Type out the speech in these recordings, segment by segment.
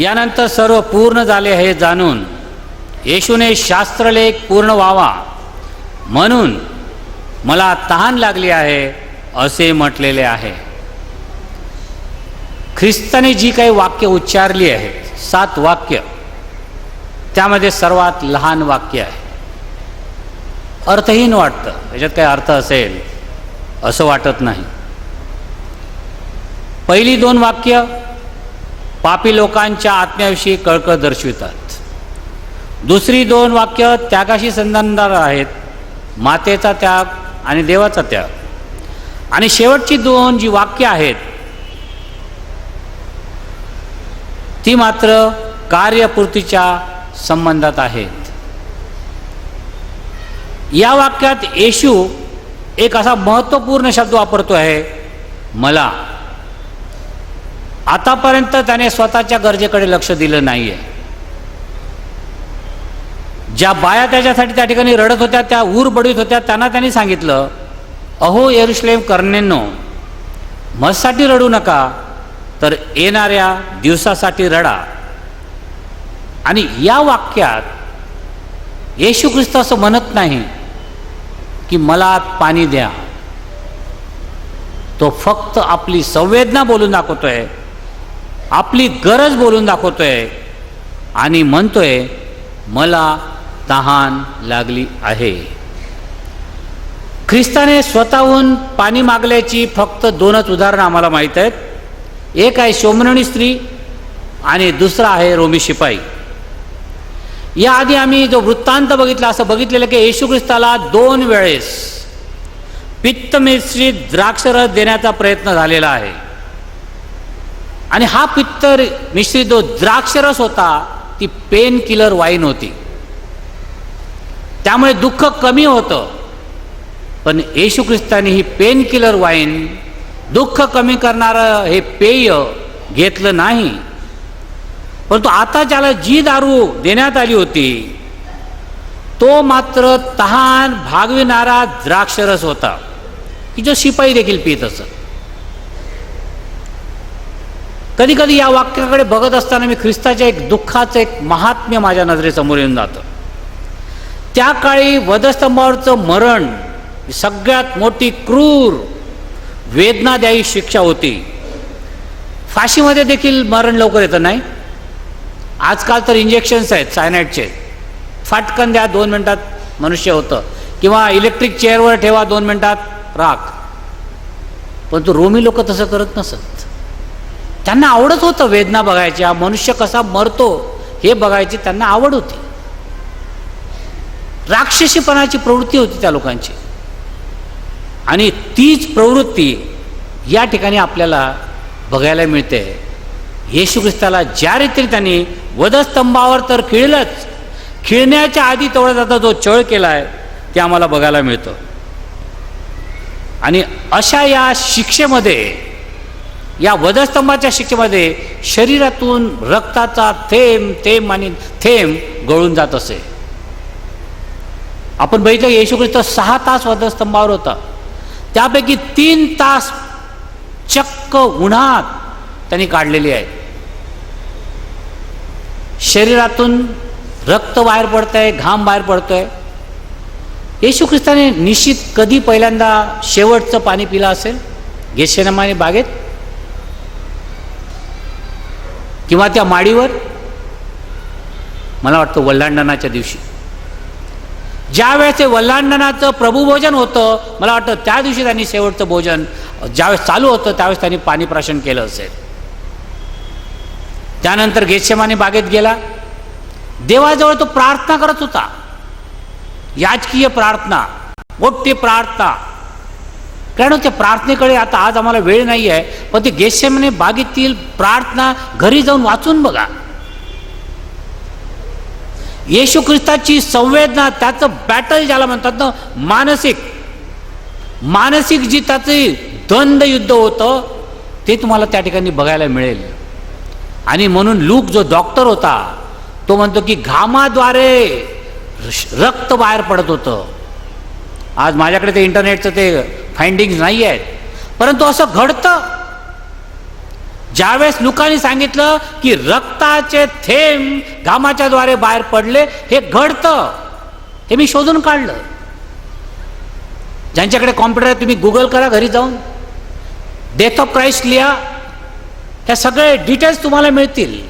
यानंतर सर्व पूर्ण झाले हे जाणून येशूने शास्त्रलेख पूर्ण व्हावा म्हणून मला तहान लागली आहे असे म्हटलेले आहे. ख्रिस्ताने जी काही वाक्य उच्चारली आहेत सात वाक्य त्यामध्ये सर्वात लहान वाक्य आहे. अर्थहीन वाटतं याच्यात काही अर्थ असेल असं वाटत नाही. पहिली दोन वाक्य पापी लोकांच्या आत्म्याविषयी कळकळ दर्शवितात. दुसरी दोन वाक्य त्यागाशी संबंधार आहेत. मातेचा त्याग आणि देवाचा त्याग. आणि शेवटची दोन जी वाक्य आहेत ती मात्र कार्यपूर्तीच्या संबंधात आहेत. या वाक्यात येशू एक असा महत्त्वपूर्ण शब्द वापरतो आहे मला. आतापर्यंत त्याने स्वतःच्या गरजेकडे लक्ष दिलं नाही आहे ज्या बाया त्याच्यासाठी त्या ठिकाणी रडत होत्या त्या ऊर बडीत होत्या त्यांना त्यांनी सांगितलं अहो एरुश्लेम करण्यांनो मजसाठी रडू नका तर येणाऱ्या दिवसासाठी रडा. आणि या वाक्यात येशू ख्रिस्त असं म्हणत नाही की मला पाणी द्या. तो फक्त आपली संवेदना बोलून दाखवतोय आपली गरज बोलून दाखवतोय आणि म्हणतोय मला तहान लागली आहे. ख्रिस्ताने स्वतःहून पाणी मागल्याची फक्त दोनच उदाहरणं आम्हाला माहीत आहेत. एक आहे शोमनणी स्त्री आणि दुसरा आहे रोमी शिपाई. याआधी आम्ही जो वृत्तांत बघितला असं बघितलेलं की येशू ख्रिस्ताला दोन वेळेस पित्तमिश्रित द्राक्षरस देण्याचा प्रयत्न झालेला आहे. आणि हा पित्तर मिश्रित जो द्राक्षरस होता ती पेन किलर वाईन होती. त्यामुळे दुःख कमी होतं. पण येशू ख्रिस्ताने ही पेन किलर वाईन दुःख कमी करणारं हे पेय घेतलं नाही. परंतु आता ज्याला जी दारू देण्यात आली होती तो मात्र तहान भागविणारा द्राक्षरस होता की जो शिपाई देखील पित असत. कधी कधी या वाक्याकडे बघत असताना मी ख्रिस्ताच्या एक दुःखाचं एक महात्म्य माझ्या नजरेसमोर येऊन जातं. त्या काळी वधस्तंभावरचं मरण ही सगळ्यात मोठी क्रूर वेदनादायी शिक्षा होती. फाशीमध्ये देखील मरण लवकर येतं नाही. आजकाल तर इंजेक्शन्स आहेत सायनाईडचे फाटकन द्या दोन मिनटात मनुष्य होतं. किंवा इलेक्ट्रिक चेअरवर ठेवा दोन मिनटात राख. पण तो रोमी लोक तसं करत नसत. त्यांना आवडत होतं वेदना बघायच्या मनुष्य कसा मरतो हे बघायची त्यांना आवड होती. राक्षसीपणाची प्रवृत्ती होती त्या लोकांची. आणि तीच प्रवृत्ती या ठिकाणी आपल्याला बघायला मिळते. येशू ख्रिस्ताला ज्या रीतीने त्यांनी वधस्तंभावर तर खिळलंच खिळण्याच्या आधी तेवढा जाता जो छळ केला आहे ते आम्हाला बघायला मिळतं. आणि अशा या शिक्षेमध्ये या वधस्तंभाच्या शिक्षेमध्ये शरीरातून रक्ताचा थेंब थेंब आणि थेंब गळून जात असे. आपण बघितलं येशू ख्रिस्त सहा तास वधस्तंभावर होता. त्यापैकी तीन तास चक्क उन्हात त्यांनी काढलेली आहे. शरीरातून रक्त बाहेर पडतंय घाम बाहेर पडतोय. येशू ख्रिस्ताने निश्चित कधी पहिल्यांदा शेवटचं पाणी पिलं असेल? गेशेनमाने बागेत? किंवा त्या माडीवर? मला वाटतं वल्लांडनाच्या दिवशी. ज्या वेळेस ते वल्लांडनाचं प्रभूभोजन होतं मला वाटतं त्या दिवशी त्यांनी शेवटचं भोजन ज्यावेळेस चालू होतं त्यावेळेस त्यांनी पाणी प्राशन केलं असेल. त्यानंतर गेशेमाने बागेत गेला. देवाजवळ तो प्रार्थना करत होता. याचकीय प्रार्थना मोठी प्रार्थना. कारण त्या प्रार्थनेकडे आता आज आम्हाला वेळ नाही आहे पण ते गेशेमाने बागेतील प्रार्थना घरी जाऊन वाचून बघा. येशू ख्रिस्ताची संवेदना त्याचं बॅटल ज्याला म्हणतात ना मानसिक. मानसिक जी त्याचे द्वंद्व युद्ध होतं ते तुम्हाला त्या ठिकाणी बघायला मिळेल. आणि म्हणून लूक जो डॉक्टर होता तो म्हणतो की घामाद्वारे रक्त बाहेर पडत होतं. आज माझ्याकडे ते इंटरनेटचं ते फाइंडिंग नाही आहेत. परंतु असं घडतं. ज्यावेळेस लोकांनी सांगितलं की रक्ताचे थेंब घामाच्या द्वारे बाहेर पडले हे घडतं. हे मी शोधून काढलं. ज्यांच्याकडे कॉम्प्युटर आहे तुम्ही गुगल करा घरी जाऊन. डेथ ऑफ क्राईस्ट लिहा. ह्या सगळे डिटेल्स तुम्हाला मिळतील.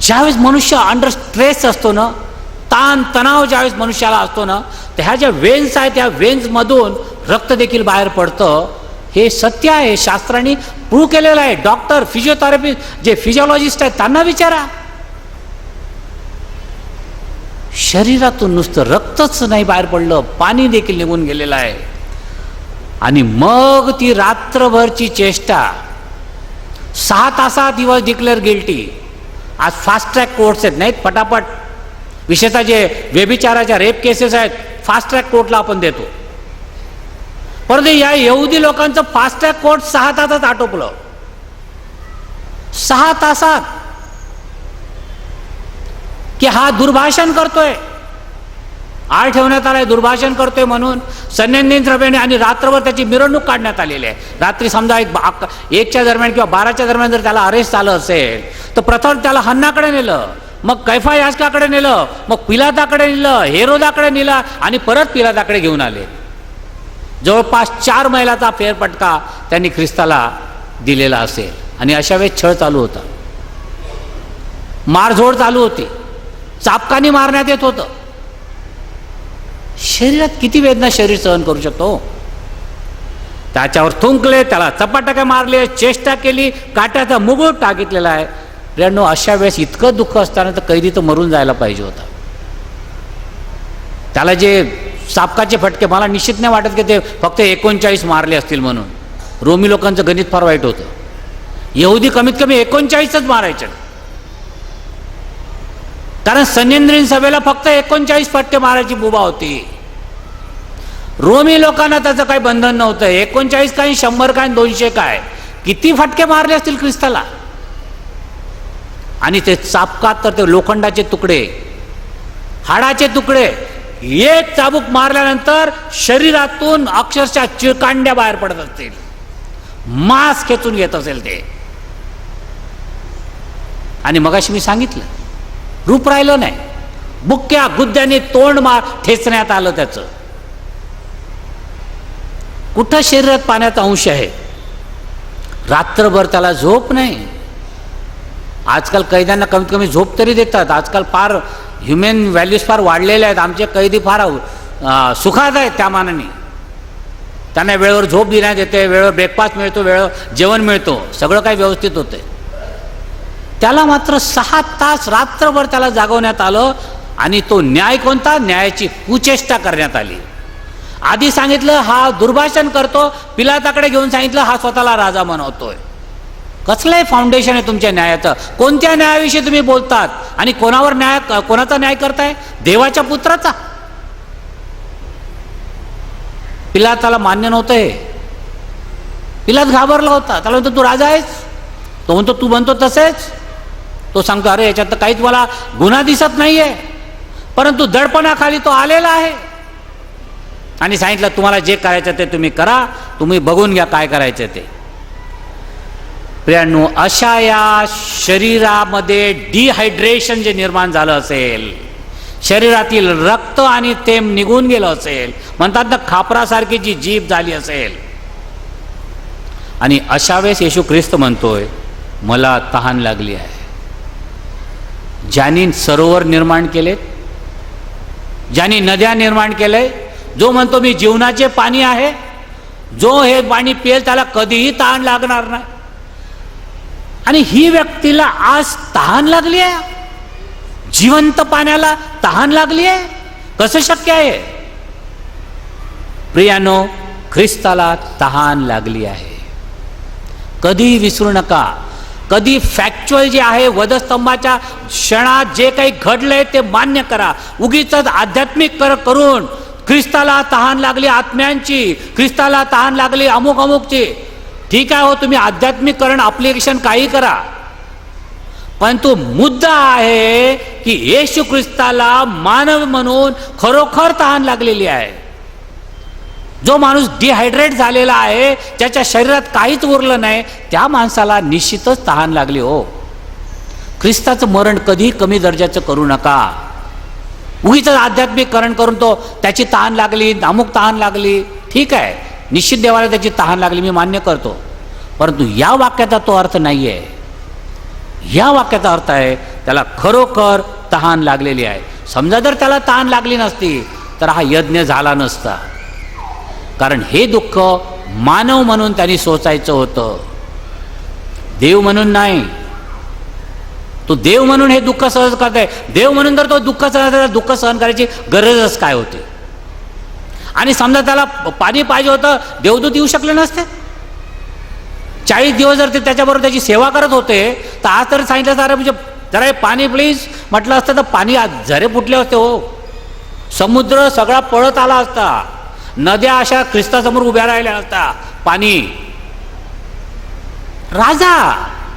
ज्यावेळेस मनुष्य अंडर स्ट्रेस असतो ना ताण तणाव ज्यावेळेस मनुष्याला असतो ना तर ह्या ज्या वेन्स आहेत त्या वेन्समधून रक्त देखील बाहेर पडतं. हे सत्य आहे शास्त्रांनी प्रूव्ह केलेलं आहे. डॉक्टर फिजिओथेरपी जे फिजिओलॉजिस्ट आहेत त्यांना विचारा. शरीरातून नुसतं रक्तच नाही बाहेर पडलं पाणी देखील निघून गेलेलं आहे. आणि मग ती रात्रभरची चेष्टा. सहा तासात दिवस डिक्लेअर गिल्टी आज फास्ट ट्रॅक कोर्ट्स आहेत नाहीत? पटापट. विशेषतः जे व्यभिचाराच्या रेप केसेस आहेत फास्ट ट्रॅक कोर्टला आपण देतो. परंतु या यहुदी लोकांचं फास्ट ट्रॅक कोर्ट सहा तासात आटोपलं. सहा तासात. की हा दुर्भाषण करतोय. आळ ठेवण्यात आलाय दुर्भाषण करतोय म्हणून सन्यंदीन द्रव्याने आणि रात्रभर त्याची मिरवणूक काढण्यात आलेली आहे. रात्री समजा एक बा- एकच्या दरम्यान किंवा बाराच्या दरम्यान जर त्याला अरेस्ट झालं असेल तर प्रथम त्याला हन्नाकडे नेलं. मग कैफा याचकाकडे नेलं मग पिलादाकडे नेलं हेरोदाकडे नेलं आणि परत पिलादाकडे घेऊन आले. जवळपास चार मैलाचा फेरपटका त्यांनी ख्रिस्ताला दिलेला असेल. आणि अशा वेळेस छळ चालू होता. मारझोड चालू होती. चापकानी मारण्यात येत होतं. शरीरात किती वेदना शरीर सहन करू शकतो? त्याच्यावर थुंकले त्याला चपाटक्या मारले चेष्टा केली काट्याचा मुगुट टाकितलेला आहे. प्रियांनो अशा वेळेस इतकं दुःख असताना तर कैदी तर मरून जायला पाहिजे होता. त्याला जे सापकाचे फटके मला निश्चित नाही वाटत की ते फक्त एकोणचाळीस मारले असतील म्हणून. रोमी लोकांचं गणित फार वाईट होतं. यहुदी कमीत कमी एकोणचाळीसच मारायचं. कारण सन्यंद्रीन सभेला फक्त एकोणचाळीस फटके मारायची बुबा होती. रोमी लोकांना त्याचं काही बंधन नव्हतं. एकोणचाळीस काय शंभर काय दोनशे काय? किती फटके मारले असतील ख्रिस्ताला? आणि ते चापकात तर ते लोखंडाचे तुकडे हाडाचे तुकडे एक चाबूक मारल्यानंतर शरीरातून अक्षरशः चिळकांड्या बाहेर पडत असतील. मांस खेचून घेत असेल ते. आणि मगाशी मी सांगितलं रूप राहिलं नाही. बुक्क्या गुद्द्याने तोंड मार ठेचण्यात आलं त्याचं. कुठं शरीरात पाण्याचा अंश आहे? रात्रभर त्याला झोप नाही. आजकाल कैद्यांना कमीत कमी झोप तरी देतात. आजकाल फार ह्युमन व्हॅल्यूज फार वाढलेल्या आहेत. आमचे कैदी फार सुखात आहेत त्या मानाने. त्यांना वेळेवर झोप देण्यात येते वेळेवर ब्रेकफास्ट मिळतो वेळेवर जेवण मिळतो. सगळं काही व्यवस्थित होतं त्याला मात्र सहा तास रात्रभर त्याला जागवण्यात आलं आणि तो न्याय कोणता? न्यायाची कुचेष्टा करण्यात आली. आधी सांगितलं हा दुर्भाषण करतो. पिलाताकडे घेऊन सांगितलं हा स्वतःला राजा बनवतोय. कसलंय फाउंडेशन आहे तुमच्या न्यायाचं. कोणत्या न्यायाविषयी तुम्ही बोलतात? आणि कोणावर न्याय कोणाचा न्याय करताय? देवाच्या पुत्राचा. पिलाताला मान्य नव्हतं हे. पिलाच घाबरला होता. त्याला म्हणतो तू राजा आहेस? तो म्हणतो तू म्हणतो तसेच. तो सांगतो अरे याच्यात तर काहीच मला गुन्हा दिसत नाहीये. परंतु दडपणाखाली तो आलेला आहे. आणि सांगितलं तुम्हाला जे करायचं ते तुम्ही करा. तुम्ही बघून घ्या काय करायचं ते. प्रियांनो अशा या शरीरामध्ये डिहायड्रेशन जे निर्माण झालं असेल शरीरातील रक्त आणि तेम निघून गेलं असेल म्हणतात ना खापरासारखी जी जीभ झाली असेल. आणि अशा वेळेस येशू ख्रिस्त म्हणतोय मला तहान लागली आहे. ज्यांनी सरोवर निर्माण केले ज्यांनी नद्या निर्माण केले जो म्हणतो मी जीवनाचे पाणी आहे जो हे पाणी पिएल त्याला कधीही तहान लागणार नाही. आणि ही व्यक्तीला आज तहान लागली आहे. जिवंत पाण्याला तहान लागली आहे. कसं शक्य आहे? प्रियानो ख्रिस्ताला तहान लागली आहे. कधी विसरू नका. कधी फॅक्च्युअल जे आहे वधस्तंभाच्या क्षणात जे काही घडलंय ते मान्य करा. उगीच आध्यात्मिक कर करून ख्रिस्ताला तहान लागली आत्म्यांची. ख्रिस्ताला तहान लागली अमुक अमुकची ठीक आहे हो तुम्ही आध्यात्मिककरण अप्लिकेशन काही करा. परंतु मुद्दा आहे की येशू ख्रिस्ताला मानव म्हणून खरोखर तहान लागलेली आहे. जो माणूस डिहायड्रेट झालेला आहे ज्याच्या शरीरात काहीच उरलं नाही त्या माणसाला निश्चितच तहान लागली हो. ख्रिस्ताचं मरण कधीही कमी दर्जाचं करू नका. उगीच आध्यात्मिककरण करून तो त्याची तहान लागली अमुक तहान लागली ठीक आहे. निश्चित देवाला त्याची तहान लागली मी मान्य करतो. परंतु या वाक्याचा तो अर्थ नाही आहे या वाक्याचा अर्थ आहे त्याला खरोखर तहान लागलेली आहे. समजा जर त्याला तहान लागली नसती तर हा यज्ञ झाला नसता. कारण हे दुःख मानव म्हणून त्यांनी सोचायचं होतं. देव म्हणून नाही. तो देव म्हणून हे दुःख सहन करताय. देव म्हणून जर तो दुःख सहन दुःख सहन करायची गरजच काय होती? आणि समजा त्याला पाणी पाहिजे होतं देवदूत येऊ शकले नसते. चाळीस दिवस जर ते त्याच्याबरोबर त्याची सेवा करत होते तर आज तरी सांगितलं जरा म्हणजे जरा हे पाणी प्लीज म्हटलं असतं तर पाणी आज झरे फुटले असते हो. समुद्र सगळा पळत आला असता. नद्या अशा ख्रिस्तासमोर उभ्या राहिल्या असता. पाणी. राजा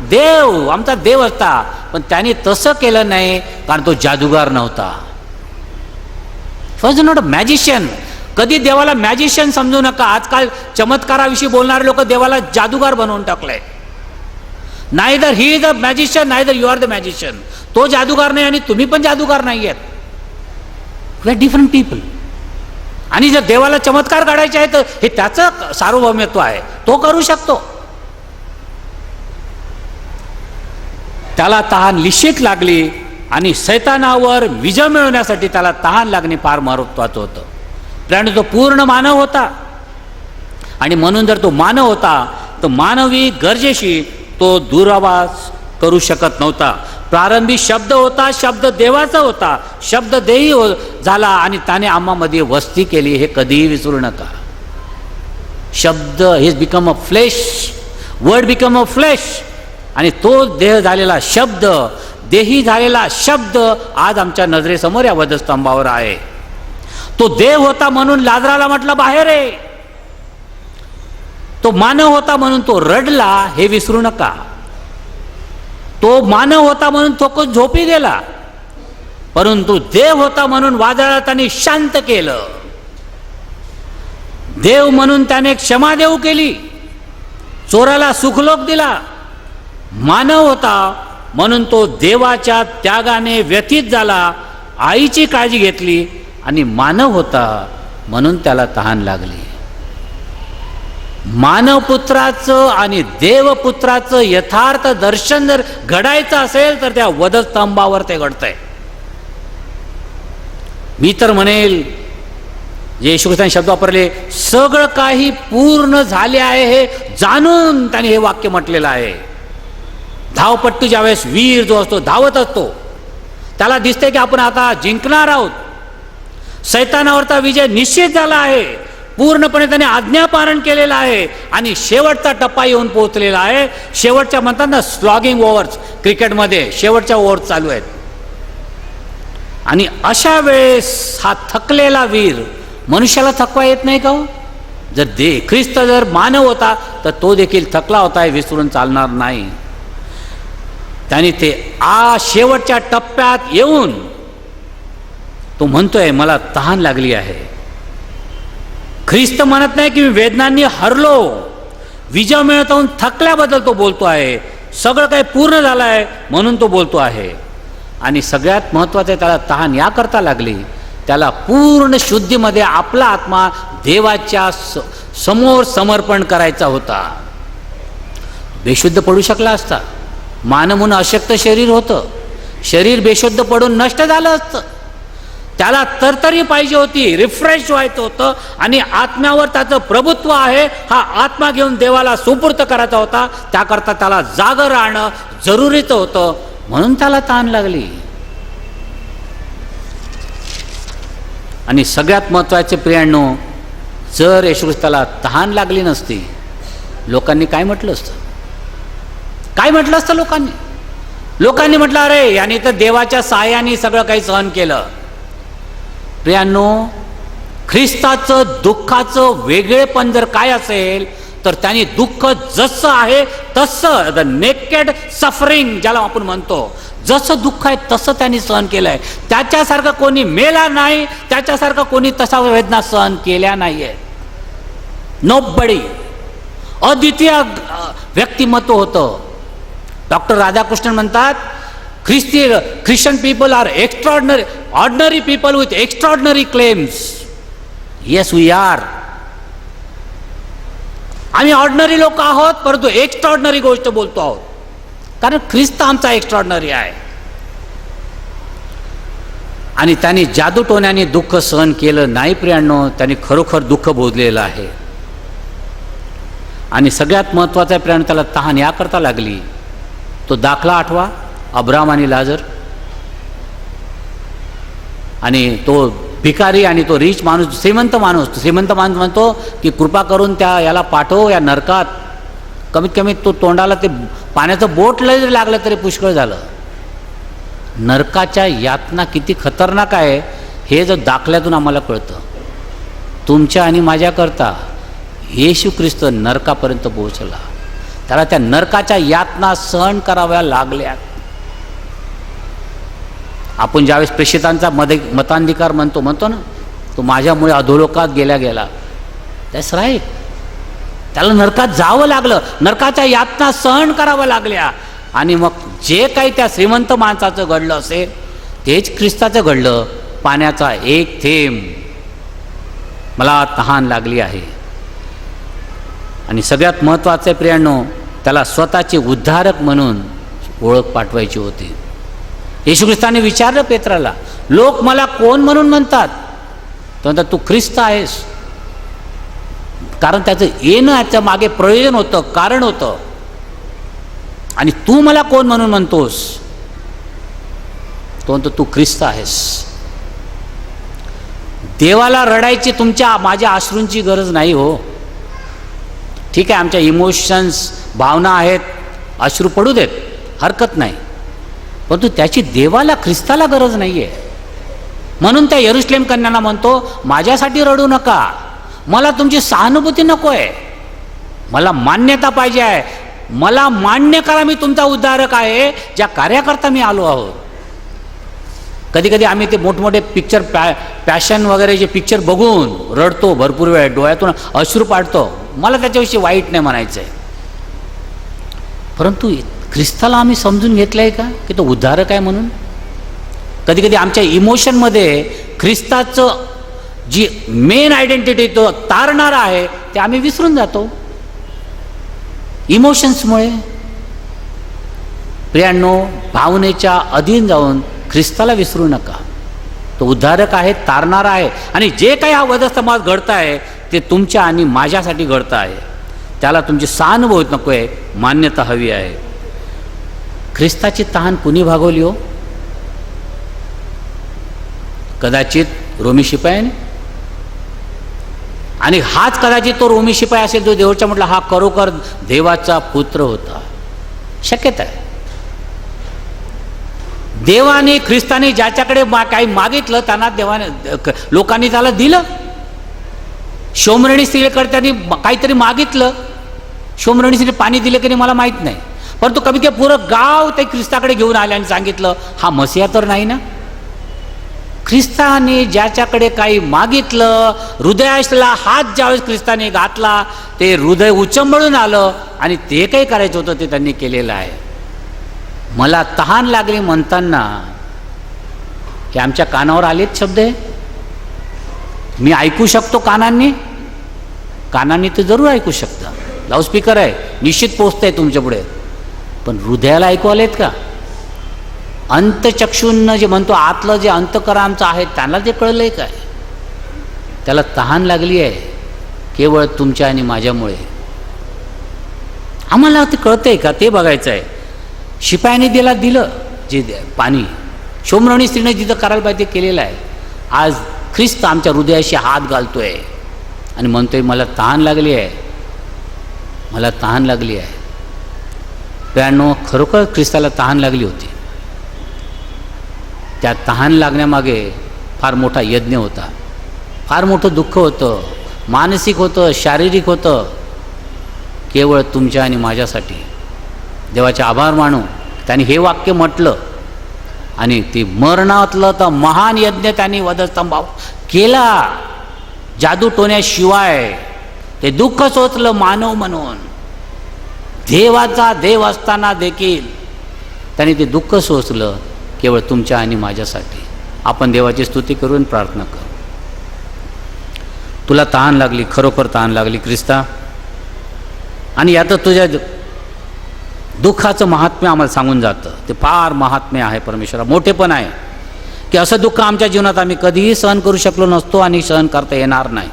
देव आमचा देव असता. पण त्याने तसं केलं नाही कारण तो जादूगार नव्हता. वॉज नॉट अ मॅजिशियन कधी देवाला मॅजिशियन समजू नका. आजकाल चमत्काराविषयी बोलणारे लोक देवाला जादूगार बनवून टाकलंय. नाही तर ही इज अ मॅजिशियन नाही तर यू आर द मॅजिशियन तो जादूगार नाही आणि तुम्ही पण जादूगार नाही आहेत वी आर डिफरंट पीपल आणि जर देवाला चमत्कार काढायचे आहे तर हे त्याचं सार्वभौमत्व आहे. तो करू शकतो. त्याला तहान निश्चित लागली आणि सैतानावर विजय मिळवण्यासाठी त्याला तहान लागणे फार महत्त्वाचं होतं. कारण तो पूर्ण मानव होता. आणि म्हणून जर तो मानव होता तर मानवी गरजेशी तो दुरावास करू शकत नव्हता. प्रारंभी शब्द होता शब्द देवाचा होता शब्द देही हो झाला आणि त्याने आम्हामध्ये वस्ती केली हे कधीही विसरू नका. शब्द has become a flesh word become a flesh आणि तो देह झालेला शब्द देही झालेला शब्द आज आमच्या नजरेसमोर या वधस्तंभावर आहे. तो देव होता म्हणून लाजराला म्हटलं बाहेर आहे तो मानव होता म्हणून तो रडला हे विसरू नका. तो मानव होता म्हणून तो झोपी गेला परंतु देव होता म्हणून वादळात त्यांनी शांत केलं. देव म्हणून त्याने क्षमा देऊ केली चोराला सुखलोक दिला. मानव होता म्हणून तो देवाच्या त्यागाने व्यथित झाला आईची काळजी घेतली आणि मानव होता म्हणून त्याला तहान लागली. मानवपुत्राचं आणि देवपुत्राचं यथार्थ दर्शन जर घडायचं असेल तर त्या वधस्तंभावर ते घडतंय. मी तर म्हणेल जे येशुख्रिस्तांनी शब्द वापरले सगळं काही पूर्ण झाले आहे हे जाणून त्याने हे वाक्य म्हटलेलं आहे. धावपट्टू ज्यावेळेस वीर जो असतो धावत असतो त्याला दिसते की आपण आता जिंकणार आहोत. सैतानावरचा विजय निश्चित झाला आहे. पूर्णपणे त्याने आज्ञापारण केलेलं आहे आणि शेवटचा टप्पा येऊन पोहोचलेला आहे. शेवटच्या म्हणतात ना स्लॉगिंग ओव्हर्स क्रिकेटमध्ये शेवटच्या ओव्हर्स चालू आहेत. आणि अशा वेळेस हा थकलेला वीर मनुष्याला थकवा येत नाही का हो? जर दे ख्रिस्त जर मानव होता तर तो देखील थकला होता हे विसरून चालणार नाही. त्याने ते आ शेवटच्या टप्प्यात येऊन तो म्हणतोय मला तहान लागली आहे. ख्रिस्त म्हणत नाही की मी वेदनांनी हरलो. विजय मिळवून थकल्याबद्दल तो बोलतो आहे. सगळं काही पूर्ण झालं आहे म्हणून तो बोलतो आहे. आणि सगळ्यात महत्त्वाचं आहे त्याला तहान याकरता लागली. त्याला पूर्ण शुद्धीमध्ये आपला आत्मा देवाच्या स समोर समर्पण करायचा होता. बेशुद्ध पडू शकला असता. मान म्हणून अशक्त शरीर होतं. शरीर बेशुद्ध पडून नष्ट झालं असतं. त्याला तरतरी पाहिजे होती रिफ्रेश व्हायचं होतं आणि आत्म्यावर त्याचं प्रभुत्व आहे हा आत्मा घेऊन देवाला सुपूर्त करायचा होता. त्याकरता त्याला जागं राहणं जरुरीचं होतं. म्हणून त्याला ताण लागली. आणि सगळ्यात महत्त्वाचे प्रियांनो जर यशुख्रिस्ताला तहान लागली नसती लोकांनी काय म्हटलं असतं? काय म्हटलं असतं लोकांनी? लोकांनी म्हटलं अरे याने तर देवाच्या साह्याने सगळं काही सहन केलं. प्रियांनो ख्रिस्ताचं दुःखाचं वेगळेपण जर काय असेल तर त्याने दुःख जसं आहे तसं द नेकेड सफरिंग ज्याला आपण म्हणतो जसं दुःख आहे तसं त्यांनी सहन केलं आहे त्याच्यासारखं कोणी मेला नाही त्याच्यासारखं कोणी तसा वेदना सहन केल्या नाही आहेत नोबडी अद्वितीय व्यक्तिमत्व होतं. डॉक्टर राधाकृष्णन म्हणतात ख्रिस्ती Christian people are extraordinary ordinary people with extraordinary claims yes we are आम्ही ऑर्डनरी लोक आहोत परंतु एक्स्ट्रॉर्डनरी गोष्ट बोलतो आहोत. कारण ख्रिस्त आमचा एक्स्ट्रॉर्डनरी आहे. आणि त्यांनी जादूटोण्याने दुःख सहन केलं नाही प्रियांनो त्यांनी खरोखर दुःख बोधलेलं आहे. आणि सगळ्यात महत्त्वाचा प्रियाण त्याला तहान याकरता लागली. तो दाखला आठवा. अब्राम आणि लाजर. आणि तो भिकारी आणि तो रिच माणूस श्रीमंत माणूस श्रीमंत माणूस म्हणतो की कृपा करून त्या याला पाठव या नरकात. कमीत कमी तो तोंडाला ते पाण्याचं बोट लय जरी लागलं तरी पुष्कळ झालं. नरकाच्या यातना किती खतरनाक आहे हे जर दाखल्यातून आम्हाला कळतं. तुमच्या आणि माझ्याकरता येशू ख्रिस्त नरकापर्यंत पोहोचला. त्याला त्या नरकाच्या यातना सहन कराव्या लागल्या आपण ज्यावेळेस प्रेषितांचा मध्ये मतांधिकार म्हणतो म्हणतो ना तो माझ्यामुळे अधोलोकात गेल्या गेला. दॅट्स राईट त्याला नरकात जावं लागलं. नरकाच्या यातना सहन कराव्या लागल्या. आणि मग जे काही त्या श्रीमंत माणसाचं घडलं असेल तेच ख्रिस्ताचं घडलं. पाण्याचा एक थेंब मला तहान लागली आहे. आणि सगळ्यात महत्त्वाचे प्रियांनो त्याला स्वतःचे उद्धारक म्हणून ओळख पाठवायची होती. येशू ख्रिस्ताने विचारलं पेत्राला लोक मला कोण म्हणून म्हणतात? तर म्हणतात तू ख्रिस्त आहेस. कारण त्याचं येणं याचं मागे प्रयोजन होतं कारण होतं. आणि तू मला कोण म्हणून म्हणतोस? तो म्हणतो तू ख्रिस्त आहेस. देवाला रडायची तुमच्या माझ्या आश्रूंची गरज नाही हो. ठीक आहे आमच्या इमोशन्स भावना आहेत अश्रू पडू देत हरकत नाही. परंतु त्याची देवाला ख्रिस्ताला गरज नाही आहे म्हणून त्या यरुश्लेम कन्यांना म्हणतो माझ्यासाठी रडू नका. मला तुमची सहानुभूती नको आहे मला मान्यता पाहिजे आहे. मला मान्य करा मी तुमचा उद्धारक आहे ज्या कार्याकरता मी आलो आहोत. कधी कधी आम्ही ते मोठमोठे पिक्चर पॅ पॅशन वगैरे जे पिक्चर बघून रडतो भरपूर वेळ डोळ्यातून अश्रू पाडतो. मला त्याच्याविषयी वाईट नाही म्हणायचं आहे परंतु ख्रिस्ताला आम्ही समजून घेतलं आहे का? की तो उद्धारक आहे म्हणून? कधी कधी आमच्या इमोशनमध्ये ख्रिस्ताचं जी मेन आयडेंटिटी तो तारणारा आहे ते आम्ही विसरून जातो. इमोशन्समुळे प्रियांनो भावनेच्या अधीन जाऊन ख्रिस्ताला विसरू नका. तो उद्धारक आहे तारणारा आहे आणि जे काही हा वधस्तंभात घडत आहे ते तुमच्या आणि माझ्यासाठी घडतं आहे त्याला तुमची सहानुभूत नको आहे मान्यता हवी आहे. ख्रिस्ताची तहान कुणी भागवली हो? कदाचित रोमी शिपायाने आणि? हाच कदाचित तो रोमी शिपाई असेल जो देवच्या म्हटला हा खरोखर देवाचा पुत्र होता. शक्यता आहे. देवाने ख्रिस्ताने ज्याच्याकडे मा काही मागितलं त्यांना देवाने लोकांनी त्याला दिलं. शोमरणी स्त्रीकडे त्यांनी काहीतरी मागितलं. शोमरणी स्त्री पाणी दिलं की नाही मला माहीत नाही. परंतु कमी ते पुरं गाव ते ख्रिस्ताकडे घेऊन आले आणि सांगितलं हा मसिया तर नाही ना? ख्रिस्ताने ज्याच्याकडे काही मागितलं हृदयाला हात ज्यावेळेस ख्रिस्ताने घातला ते हृदय उचंबळून आलं आणि ते काही करायचं होतं ते त्यांनी केलेलं आहे. मला तहान लागली म्हणताना हे आमच्या कानावर आलेच शब्द आहे मी ऐकू शकतो कानांनी? कानांनी तर जरूर ऐकू शकता. लाऊडस्पीकर आहे निश्चित पोचतंय तुमच्यापुढे. पण हृदयाला ऐकू आलेत का? अंतचक्षूंना जे म्हणतो आतलं जे अंतकरांचं आहे त्यांना ते कळलं आहे काय? त्याला तहान लागली आहे केवळ तुमच्या आणि माझ्यामुळे. आम्हाला ते कळतंय का? ते बघायचं आहे. शिपायाने दिला दिलं जे पाणी. शोमरणी स्त्रीने जिथं करायला पाहिजे ते केलेलं आहे आज ख्रिस्त आमच्या हृदयाशी हात घालतोय. आणि म्हणतोय मला तहान लागली आहे. मला तहान लागली आहे. ब्याण्णव खरोखर ख्रिस्ताला तहान लागली होती. त्या तहान लागण्यामागे फार मोठा यज्ञ होता. फार मोठं दुःख होतं मानसिक होतं शारीरिक होतं. केवळ तुमच्या आणि माझ्यासाठी. देवाचे आभार मानू. त्याने हे वाक्य म्हटलं आणि ते मरणातलं तर महान यज्ञ त्यांनी वधस्तंभाव केला. जादू टोण्याशिवाय ते दुःख सोचलं मानव म्हणून. देवाचा देव असताना देखील त्याने ते दुःख सोचलं केवळ तुमच्या आणि माझ्यासाठी. आपण देवाची स्तुती करून प्रार्थना करू. तुला तहान लागली खरोखर तहान लागली क्रिस्ता आणि यात तुझ्या दुःखाचं महात्म्य आम्हाला सांगून जातं. ते फार महात्म्य आहे परमेश्वरा. मोठे पण आहे. की असं दुःख आमच्या जीवनात आम्ही कधीही सहन करू शकलो नसतो आणि सहन करता येणार नाही.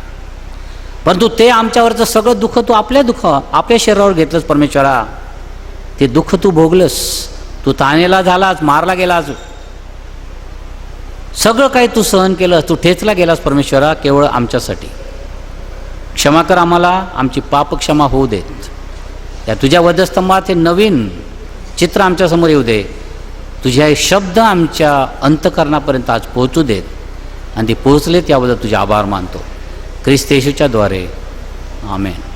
परंतु ते आमच्यावरचं सगळं दुःख तू आपल्या दुःख आपल्या शरीरावर घेतलंस परमेश्वरा. ते दुःख तू भोगलंस. तू तानेला झालास मारला गेलास. सगळं काही तू सहन केलंस तू ठेचला गेलास परमेश्वरा केवळ आमच्यासाठी. क्षमा कर आम्हाला आमची पाप क्षमा होऊ देत. त्या तुझ्या वधस्तंभात हे नवीन चित्र आमच्यासमोर येऊ दे. तुझे हे शब्द आमच्या अंतकरणापर्यंत आज पोहोचू देत. आणि ते पोहोचलेत याबद्दल तुझे आभार मानतो. ख्रिस्तेशूच्या द्वारे. आमेन.